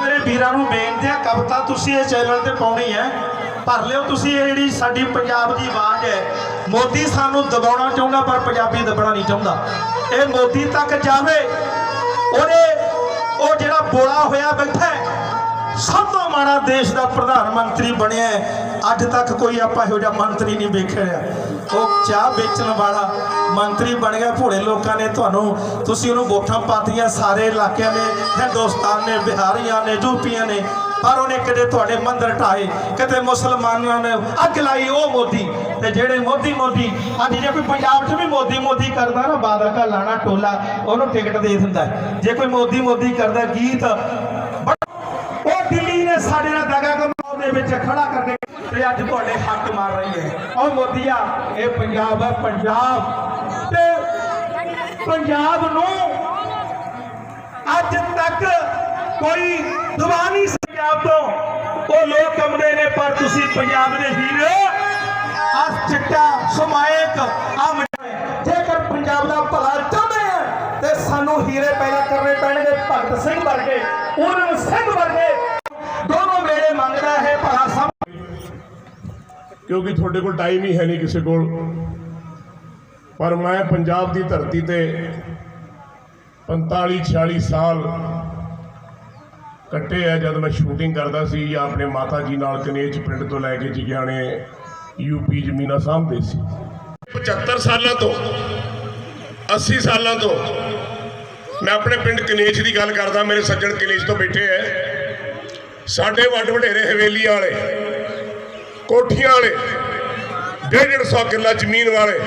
ਮੇਰੇ ਵੀਰਾਂ ਨੂੰ ਬੇਨਤੀ ਹੈ ਕਵਿਤਾ ਤੁਸੀਂ ਇਹ ਚੈਨਲ ਤੇ ਪਾਉਣੀ ਹੈ। ਭਰ ਲਿਓ। ਤੁਸੀਂ ਇਹ ਜਿਹੜੀ ਸਾਡੀ ਪੰਜਾਬ ਦੀ ਆਵਾਜ਼ ਹੈ, ਮੋਦੀ ਸਾਨੂੰ ਦਬਾਉਣਾ ਚਾਹੁੰਦਾ, ਪਰ ਪੰਜਾਬੀ ਦਬਣਾ ਨਹੀਂ ਚਾਹੁੰਦਾ। ਇਹ ਮੋਦੀ ਤੱਕ ਜਾਵੇ, ਉਹਦੇ ਉਹ ਜਿਹੜਾ ਬੋਲਾ ਹੋਇਆ ਬੈਠਾ ਸਭ ਤੋਂ ਮਾੜਾ ਦੇਸ਼ ਦਾ ਪ੍ਰਧਾਨ ਮੰਤਰੀ ਬਣਿਆ ਅੱਜ ਤੱਕ ਕੋਈ ਆਪਾਂ ਇਹੋ ਜਿਹਾ ਮੰਤਰੀ ਨਹੀਂ ਵੇਖਿਆ ਉਹ ਚਾਹ ਵੇਚਣ ਵਾਲਾ ਮੰਤਰੀ ਬਣ ਗਿਆ। ਭੋਲੇ ਲੋਕਾਂ ਨੇ ਤੁਹਾਨੂੰ, ਤੁਸੀਂ ਉਹਨੂੰ ਵੋਟਾਂ ਪਾਤੀਆਂ, ਸਾਰੇ ਇਲਾਕਿਆਂ ਨੇ, ਹਿੰਦੁਸਤਾਨ ਨੇ, ਬਿਹਾਰੀਆਂ ਨੇ, ਯੂਪੀਆਂ ਨੇ ਪਰ ਉਹਨੇ ਕਦੇ ਤੁਹਾਡੇ ਮੰਦਰ ਢਾਏ ਕਿਤੇ ਮੁਸਲਮਾਨਾਂ ਨੇ ਅੱਗ ਲਾਈ ਉਹ ਮੋਦੀ। ਤੇ ਜਿਹੜੇ ਮੋਦੀ ਮੋਦੀ, ਅੱਜ ਜੇ ਕੋਈ ਪੰਜਾਬ 'ਚ ਵੀ ਮੋਦੀ ਮੋਦੀ ਕਰਦਾ ਨਾ ਬਾਦਲ ਕਾ ਲਾਣਾ ਟੋਲਾ, ਉਹਨੂੰ ਟਿਕਟ ਦੇ ਦਿੰਦਾ ਜੇ ਕੋਈ ਮੋਦੀ ਮੋਦੀ ਕਰਦਾ ਗੀਤ ਉਹ ਦਿੱਲੀ ਨੇ ਸਾਡੇ ਨਾਲ ਦਗਾ ਕਮਾਉ ਦੇ ਵਿੱਚ ਖੜਾ ਕਰਕੇ ਤੇ ਅੱਜ ਤੁਹਾਡੇ ਹੱਕ ਮਾਰ ਰਹੀ ਹੈ। ਉਹ ਮੋਦੀਆ ਇਹ ਪੰਜਾਬ ਹੈ, ਪੰਜਾਬ। ਤੇ ਪੰਜਾਬ ਨੂੰ ਅੱਜ ਤੱਕ ਕੋਈ ਦਵਾ ਨਹੀਂ ਪੰਜਾਬ ਤੋਂ। ਉਹ ਲੋਕ ਕੰਮਦੇ ਨੇ, ਪਰ ਤੁਸੀਂ ਪੰਜਾਬ ਦੇ ਹੀਰੇ ਆ ਚਿੱਟਾ ਸਮਾਇਕ, ਆ ਜੇਕਰ ਪੰਜਾਬ ਦਾ ਭਲਾ ਚਾਹੁੰਦੇ ਆ, ਤੇ ਸਾਨੂੰ ਹੀਰੇ ਪੈਦਾ ਕਰਨੇ ਪੈਣਗੇ ਭਗਤ ਸਿੰਘ ਵਰਗੇ ਉਹਨਾਂ ਸਿੰਘ ਵਰਗੇ। ਦੋਨੋਂ ਵੇਲੇ ਮੰਗਦਾ ਹੈ ਭਲਾ ਸਭ। ਕਿਉਂਕਿ ਤੁਹਾਡੇ ਕੋਲ ਟਾਈਮ ਹੀ ਹੈ ਨਹੀਂ ਕਿਸੇ ਕੋਲ। ਪਰ ਮੈਂ ਪੰਜਾਬ ਦੀ ਧਰਤੀ ਤੇ 45 46 ਸਾਲ ਕੱਟੇ ਆ ਜਦ ਮੈਂ ਸ਼ੂਟਿੰਗ ਕਰਦਾ ਸੀ ਜਾਂ ਆਪਣੇ ਮਾਤਾ ਜੀ ਨਾਲ ਕਨੇਚ ਪਿੰਡ ਤੋਂ ਲੈ ਕੇ ਜਿਗਿਆਣੇ ਯੂਪੀ ਜ਼ਮੀਨਾਂ ਸਾਂਭਦੇ ਸੀ। 75 ਸਾਲਾਂ ਤੋਂ 80 ਸਾਲਾਂ ਤੋਂ ਮੈਂ ਆਪਣੇ ਪਿੰਡ ਕਨੇਜ ਦੀ ਗੱਲ ਕਰਦਾ, ਮੇਰੇ ਸੱਜਣ ਕਨੇਜ ਤੋਂ ਬੈਠੇ ਐ। ਸਾਡੇ ਵੱਡ ਵਡੇਰੇ ਹਵੇਲੀ ਵਾਲੇ, ਕੋਠੀਆਂ ਵਾਲੇ, ਡੇਢ ਡੇਢ ਸੌ ਕਿੱਲਾ ਜ਼ਮੀਨ ਵਾਲੇ,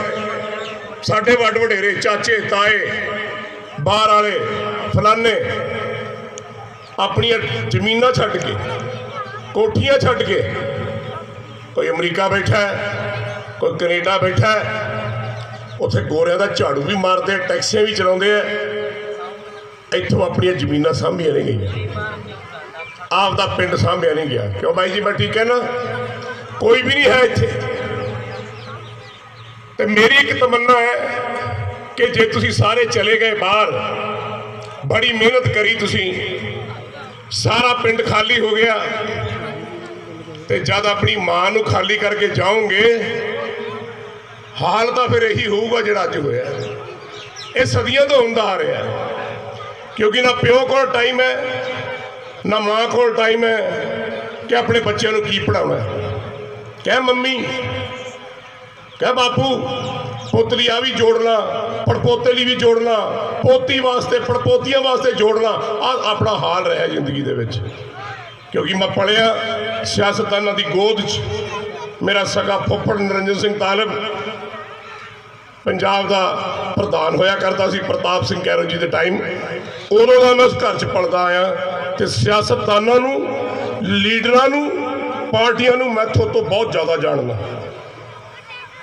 ਸਾਡੇ ਵੱਡ ਵਡੇਰੇ ਚਾਚੇ, ਤਾਏ, ਬਾਹਰ ਵਾਲੇ ਫਲਾਨੇ ਆਪਣੀਆਂ ਜ਼ਮੀਨਾਂ ਛੱਡ ਕੇ, ਕੋਠੀਆਂ ਛੱਡ ਕੇ, ਕੋਈ ਅਮਰੀਕਾ ਬੈਠਾ ਹੈ, ਕੋਈ ਕੈਨੇਡਾ ਬੈਠਾ ਹੈ, ਉੱਥੇ ਗੋਰਿਆਂ ਦਾ ਝਾੜੂ ਵੀ ਮਾਰਦੇ ਟੈਕਸੀਆਂ ਵੀ ਚਲਾਉਂਦੇ ਆ ਇੱਥੋਂ ਆਪਣੀਆਂ ਜ਼ਮੀਨਾਂ ਸਾਂਭੀਆਂ ਨਹੀਂ ਗਈਆਂ। ਆਪ ਦਾ ਪਿੰਡ ਸਾਂਭਿਆ ਨਹੀਂ ਗਿਆ। ਕਿਉਂ ਬਾਈ ਜੀ, ਮੈਂ ਠੀਕ ਹੈ ਨਾ? ਕੋਈ ਵੀ ਨਹੀਂ ਹੈ ਇੱਥੇ। ਤੇ ਮੇਰੀ ਇੱਕ ਤਮੰਨਾ ਹੈ ਕਿ ਜੇ ਤੁਸੀਂ ਸਾਰੇ ਚਲੇ ਗਏ ਬਾਹਰ, ਬੜੀ ਮਿਹਨਤ ਕਰੀ ਤੁਸੀਂ ਸਾਰਾ ਪਿੰਡ ਖਾਲੀ ਹੋ ਗਿਆ। ਤੇ ਜਦ ਆਪਣੀ ਮਾਂ ਨੂੰ ਖਾਲੀ ਕਰਕੇ ਜਾਓਗੇ, ਹਾਲ ਤਾਂ ਫਿਰ ਇਹੀ ਹੋਊਗਾ ਜਿਹੜਾ ਅੱਜ ਹੋਇਆ। ਇਹ ਸਦੀਆਂ ਤੋਂ ਹੁੰਦਾ ਆ ਰਿਹਾ। ਕਿਉਂਕਿ ਨਾ ਪਿਓ ਕੋਲ ਟਾਈਮ ਹੈ, ਨਾ ਮਾਂ ਕੋਲ ਟਾਈਮ ਹੈ ਕਿ ਆਪਣੇ ਬੱਚਿਆਂ ਨੂੰ ਕੀ ਪੜਾਉਣਾ ਕਹਿ ਮੰਮੀ, ਕਹਿ ਬਾਪੂ ਪੁੱਤ ਲਈ ਆ ਵੀ ਜੋੜਨਾ ਪੜਪੋਤੇ ਲਈ ਵੀ ਜੋੜਨਾ ਪੋਤੀ ਵਾਸਤੇ, ਪੜਪੋਤੀਆਂ ਵਾਸਤੇ ਜੋੜਨਾ ਆ ਆਪਣਾ ਹਾਲ ਰਿਹਾ ਜ਼ਿੰਦਗੀ ਦੇ ਵਿੱਚ। ਕਿਉਂਕਿ ਮੈਂ ਪੜਿਆ ਸਿਆਸਤਦਾਨਾਂ ਦੀ ਗੋਦ 'ਚ, ਮੇਰਾ ਸਗਾ ਫੁੱਫੜ ਨਰਿੰਦਰ ਸਿੰਘ ਤਾਲਬ ਪੰਜਾਬ ਦਾ ਪ੍ਰਧਾਨ ਹੋਇਆ ਕਰਦਾ ਸੀ, ਪ੍ਰਤਾਪ ਸਿੰਘ ਕੈਰੋ ਜੀ ਦੇ ਟਾਈਮ ਉਦੋਂ ਦਾ ਮੈਂ ਉਸ ਘਰ 'ਚ ਪਲਦਾ ਆਇਆ ਤੇ ਸਿਆਸਤਦਾਨਾਂ ਨੂੰ, ਲੀਡਰਾਂ ਨੂੰ, ਪਾਰਟੀਆਂ ਨੂੰ ਮੈਥੋਂ ਤੋਂ ਬਹੁਤ ਜ਼ਿਆਦਾ ਜਾਣਦਾ।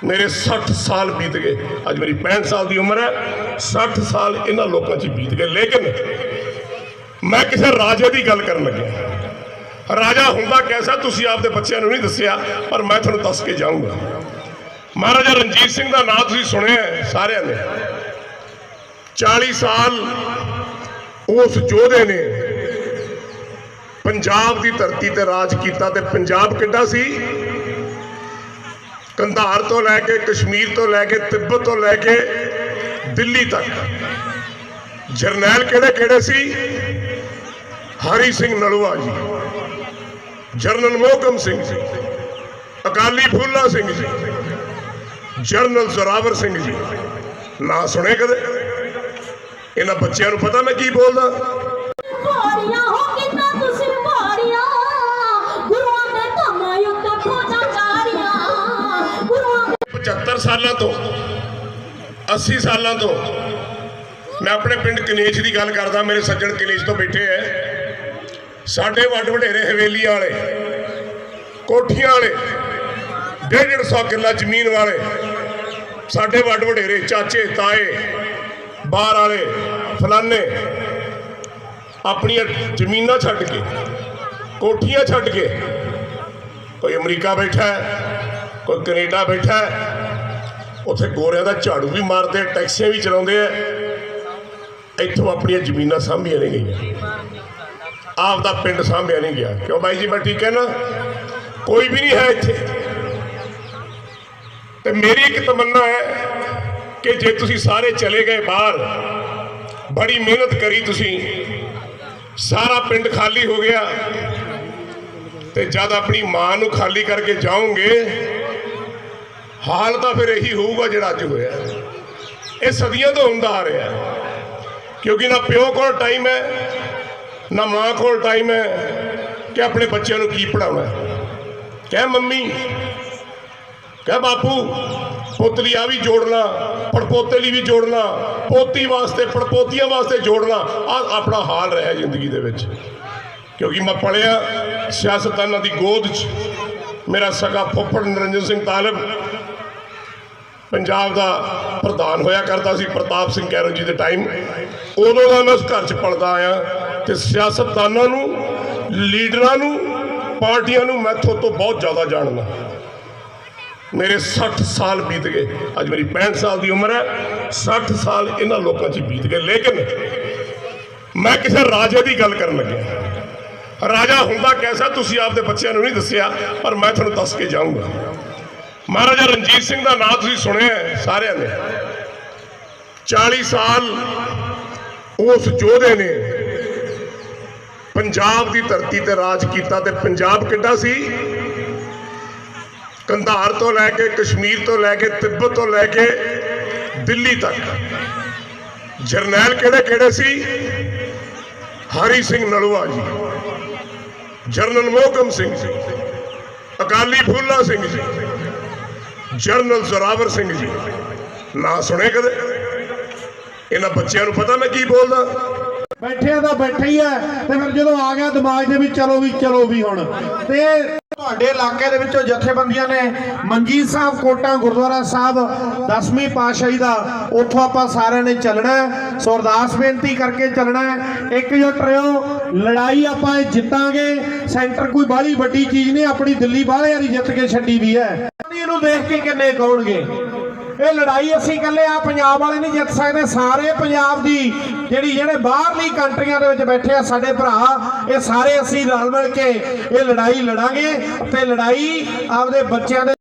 ਮੇਰੇ 60 ਸਾਲ ਬੀਤ ਗਏ। ਅੱਜ ਮੇਰੀ 65 ਸਾਲ ਦੀ ਉਮਰ ਹੈ। 60 ਸਾਲ ਇਹਨਾਂ ਲੋਕਾਂ 'ਚ ਬੀਤ ਗਏ। ਲੇਕਿਨ ਮੈਂ ਕਿਸੇ ਰਾਜੇ ਦੀ ਗੱਲ ਕਰਨ ਲੱਗਿਆ। ਰਾਜਾ ਹੁੰਦਾ ਕੈਸਾ? ਤੁਸੀਂ ਆਪਦੇ ਬੱਚਿਆਂ ਨੂੰ ਨਹੀਂ ਦੱਸਿਆ, ਪਰ ਮੈਂ ਤੁਹਾਨੂੰ ਦੱਸ ਕੇ ਜਾਊਂਗਾ। ਮਹਾਰਾਜਾ ਰਣਜੀਤ ਸਿੰਘ ਦਾ ਨਾਮ ਤੁਸੀਂ ਸੁਣਿਆ ਸਾਰਿਆਂ ਨੇ। 40 ਸਾਲ ਉਸ ਯੋਧੇ ਨੇ ਪੰਜਾਬ ਦੀ ਧਰਤੀ ਤੇ ਰਾਜ ਕੀਤਾ ਤੇ ਪੰਜਾਬ ਕਿੱਡਾ ਸੀ? ਕੰਧਾਰ ਤੋਂ ਲੈ ਕੇ, ਕਸ਼ਮੀਰ ਤੋਂ ਲੈ ਕੇ, ਤਿੱਬਤ ਤੋਂ ਲੈ ਕੇ, ਦਿੱਲੀ ਤੱਕ। ਜਰਨੈਲ ਕਿਹੜੇ ਕਿਹੜੇ ਸੀ? ਹਰੀ ਸਿੰਘ ਨਲੂਆ ਜੀ। ਜਰਨਲ ਮੋਹਕਮ ਸਿੰਘ ਜੀ। ਅਕਾਲੀ ਫੂਲਾ ਸਿੰਘ ਜੀ। ਜਰਨਲ ਜ਼ੋਰਾਵਰ ਸਿੰਘ ਜੀ। ਨਾ ਸੁਣੇ ਕਦੇ? ਇਹਨਾਂ ਬੱਚਿਆਂ ਨੂੰ ਪਤਾ ਮੈਂ ਕੀ ਬੋਲਦਾ? 75 ਸਾਲਾਂ ਤੋਂ 80 ਸਾਲਾਂ ਤੋਂ ਮੈਂ ਆਪਣੇ ਪਿੰਡ ਕਨੇਜ ਦੀ ਗੱਲ ਕਰਦਾ, ਮੇਰੇ ਸੱਜਣ ਕਨੇਜ ਤੋਂ ਬੈਠੇ ਐ। ਸਾਡੇ ਵੱਡ ਵਡੇਰੇ ਹਵੇਲੀ ਵਾਲੇ, ਕੋਠੀਆਂ ਵਾਲੇ ਡੇਢ ਡੇਢ ਸੌ ਕਿੱਲਾ ਜ਼ਮੀਨ ਵਾਲੇ, ਸਾਡੇ ਵੱਡ ਵਡੇਰੇ, ਚਾਚੇ, ਤਾਏ, ਬਾਹਰ ਵਾਲੇ ਫਲਾਨੇ ਆਪਣੀਆਂ ਜ਼ਮੀਨਾਂ ਛੱਡ ਕੇ, ਕੋਠੀਆਂ ਛੱਡ ਕੇ, ਕੋਈ ਅਮਰੀਕਾ ਬੈਠਾ ਹੈ ਕੋਈ ਕੈਨੇਡਾ ਬੈਠਾ ਹੈ ਉੱਥੇ ਗੋਰਿਆਂ ਦਾ ਝਾੜੂ ਵੀ ਮਾਰਦੇ ਆ, ਟੈਕਸੀਆਂ ਵੀ ਚਲਾਉਂਦੇ ਆ। ਇੱਥੋਂ ਆਪਣੀਆਂ ਜ਼ਮੀਨਾਂ ਸਾਂਭੀਆਂ ਨਹੀਂ ਗਈਆਂ। ਆਪ ਦਾ ਪਿੰਡ ਸਾਂਭਿਆ ਨਹੀਂ ਗਿਆ। ਕਿਉਂ ਬਾਈ ਜੀ ਮੈਂ ਠੀਕ ਹੈ ਨਾ? ਕੋਈ ਵੀ ਨਹੀਂ ਹੈ ਇੱਥੇ। ਤੇ ਮੇਰੀ ਇੱਕ ਤਮੰਨਾ ਹੈ ਕਿ ਜੇ ਤੁਸੀਂ ਸਾਰੇ ਚਲੇ ਗਏ ਬਾਹਰ ਬੜੀ ਮਿਹਨਤ ਕਰੀ ਤੁਸੀਂ ਸਾਰਾ ਪਿੰਡ ਖਾਲੀ ਹੋ ਗਿਆ। ਤੇ ਜਦ ਆਪਣੀ ਮਾਂ ਨੂੰ ਖਾਲੀ ਕਰਕੇ ਜਾਓਗੇ ਹਾਲ ਤਾਂ ਫਿਰ ਇਹੀ ਹੋਊਗਾ ਜਿਹੜਾ ਅੱਜ ਹੋਇਆ। ਇਹ ਸਦੀਆਂ ਤੋਂ ਹੁੰਦਾ ਆ ਰਿਹਾ। ਕਿਉਂਕਿ ਨਾ ਪਿਓ ਕੋਲ ਟਾਈਮ ਹੈ, ਨਾ ਮਾਂ ਕੋਲ ਟਾਈਮ ਹੈ ਕਿ ਆਪਣੇ ਬੱਚਿਆਂ ਨੂੰ ਕੀ ਪੜਾਉਣਾ ਕਹਿ ਮੰਮੀ, ਕਹਿ ਬਾਪੂ ਪੁੱਤ ਲਈ ਆ ਵੀ ਜੋੜਨਾ ਪੜਪੋਤੇ ਲਈ ਵੀ ਜੋੜਨਾ, ਪੋਤੀ ਵਾਸਤੇ, ਪੜਪੋਤੀਆਂ ਵਾਸਤੇ ਜੋੜਨਾ, ਆ ਆਪਣਾ ਹਾਲ ਰਿਹਾ ਜ਼ਿੰਦਗੀ ਦੇ ਵਿੱਚ। ਕਿਉਂਕਿ ਮੈਂ ਪੜਿਆ ਸਿਆਸਤਦਾਨਾਂ ਦੀ ਗੋਦ 'ਚ। ਮੇਰਾ ਸਗਾ ਫੁੱਫੜ ਨਰਿੰਦਰ ਸਿੰਘ ਤਾਲਬ ਪੰਜਾਬ ਦਾ ਪ੍ਰਧਾਨ ਹੋਇਆ ਕਰਦਾ ਸੀ ਪ੍ਰਤਾਪ ਸਿੰਘ ਕੈਰੋ ਜੀ ਦੇ ਟਾਈਮ ਉਦੋਂ ਦਾ ਮੈਂ ਉਸ ਘਰ 'ਚ ਪਲਦਾ ਆਇਆ ਤੇ ਸਿਆਸਤਦਾਨਾਂ ਨੂੰ, ਲੀਡਰਾਂ ਨੂੰ, ਪਾਰਟੀਆਂ ਨੂੰ ਮੈਂ ਮੈਥੋਂ ਤੋਂ ਬਹੁਤ ਜ਼ਿਆਦਾ ਜਾਣਦਾ। ਮੇਰੇ 60 ਸਾਲ ਬੀਤ ਗਏ। ਅੱਜ ਮੇਰੀ 65 ਸਾਲ ਦੀ ਉਮਰ ਹੈ। 60 ਸਾਲ ਇਹਨਾਂ ਲੋਕਾਂ 'ਚ ਬੀਤ ਗਏ। ਲੇਕਿਨ ਮੈਂ ਕਿਸੇ ਰਾਜੇ ਦੀ ਗੱਲ ਕਰਨ ਲੱਗਿਆ। ਰਾਜਾ ਹੁੰਦਾ ਕੈਸਾ? ਤੁਸੀਂ ਆਪਦੇ ਬੱਚਿਆਂ ਨੂੰ ਨਹੀਂ ਦੱਸਿਆ, ਪਰ ਮੈਂ ਤੁਹਾਨੂੰ ਦੱਸ ਕੇ ਜਾਊਂਗਾ। ਮਹਾਰਾਜਾ ਰਣਜੀਤ ਸਿੰਘ ਦਾ ਨਾਮ ਤੁਸੀਂ ਸੁਣਿਆ ਸਾਰਿਆਂ ਨੇ। 40 ਸਾਲ ਉਸ ਯੋਧੇ ਨੇ ਪੰਜਾਬ ਦੀ ਧਰਤੀ ਤੇ ਰਾਜ ਕੀਤਾ ਤੇ ਪੰਜਾਬ ਕਿੱਡਾ ਸੀ? ਕੰਧਾਰ ਤੋਂ ਲੈ ਕੇ ਕਸ਼ਮੀਰ ਤੋਂ ਲੈ ਕੇ ਤਿੱਬਤ ਤੋਂ ਲੈ ਕੇ ਦਿੱਲੀ ਤੱਕ। ਜਰਨੈਲ ਕਿਹੜੇ ਕਿਹੜੇ ਸੀ? ਹਰੀ ਸਿੰਘ ਨਲੂਆ ਜੀ, ਜਰਨਲ ਮੋਹਕਮ ਸਿੰਘ ਜੀ, ਅਕਾਲੀ ਫੂਲਾ ਸਿੰਘ ਜੀ ਜਰਨਲ ਜ਼ੋਰਾਵਰ ਸਿੰਘ ਜੀ। ਨਾਂ ਸੁਣੇ ਕਦੇ? ਇਹਨਾਂ ਬੱਚਿਆਂ ਨੂੰ ਪਤਾ ਮੈਂ ਕੀ ਬੋਲਦਾ? ਬੈਠਿਆ ਤਾਂ ਬੈਠਾ ਹੀ ਹੈ ਤੇ ਫਿਰ ਜਦੋਂ ਆ ਗਿਆ ਦਿਮਾਗ ਦੇ ਵਿੱਚ ਚਲੋ ਵੀ ਚਲੋ ਵੀ ਹੁਣ। ਤੇ ਤੁਹਾਡੇ ਇਲਾਕੇ ਦੇ ਵਿੱਚੋਂ ਜਥੇਬੰਦੀਆਂ ਨੇ ਮਨਜੀਤ ਸਾਹਿਬ ਕੋਟਾਂ ਗੁਰਦੁਆਰਾ ਸਾਹਿਬ 10ਵੀਂ ਪਾਤਸ਼ਾਹੀ ਦਾ, ਉੱਥੋਂ ਆਪਾਂ ਸਾਰਿਆਂ ਨੇ ਚੱਲਣਾ ਹੈ। ਸੋ ਅਰਦਾਸ ਬੇਨਤੀ ਕਰਕੇ ਚੱਲਣਾ ਹੈ। ਇਕਜੁੱਟ ਰਹੋ ਲੜਾਈ ਆਪਾਂ ਇਹ ਜਿੱਤਾਂਗੇ ਸੈਂਟਰ ਕੋਈ ਬਾਹਲੀ ਵੱਡੀ ਚੀਜ਼ ਨਹੀਂ, ਆਪਣੀ ਦਿੱਲੀ ਬਾਹਲੇ ਵਾਲੀ ਜਿੱਤ ਕੇ ਛੱਡੀ ਵੀ ਹੈ ਇਹਨੂੰ ਦੇਖ ਕੇ ਕਿੰਨੇ ਕਹੋਣਗੇ ਇਹ ਲੜਾਈ ਅਸੀਂ ਇਕੱਲੇ ਆ, ਪੰਜਾਬ ਵਾਲੇ ਨਹੀਂ ਜਿੱਤ ਸਕਦੇ, ਸਾਰੇ ਪੰਜਾਬ ਦੀ ਜਿਹੜੀ ਜਿਹੜੇ ਬਾਹਰਲੀ ਕੰਟਰੀਆਂ ਦੇ ਵਿੱਚ ਬੈਠੇ ਆ ਸਾਡੇ ਭਰਾ, ਇਹ ਸਾਰੇ ਅਸੀਂ ਰਲ ਮਿਲ ਕੇ ਇਹ ਲੜਾਈ ਲੜਾਂਗੇ ਤੇ ਲੜਾਈ ਆਪਦੇ ਬੱਚਿਆਂ ਦੇ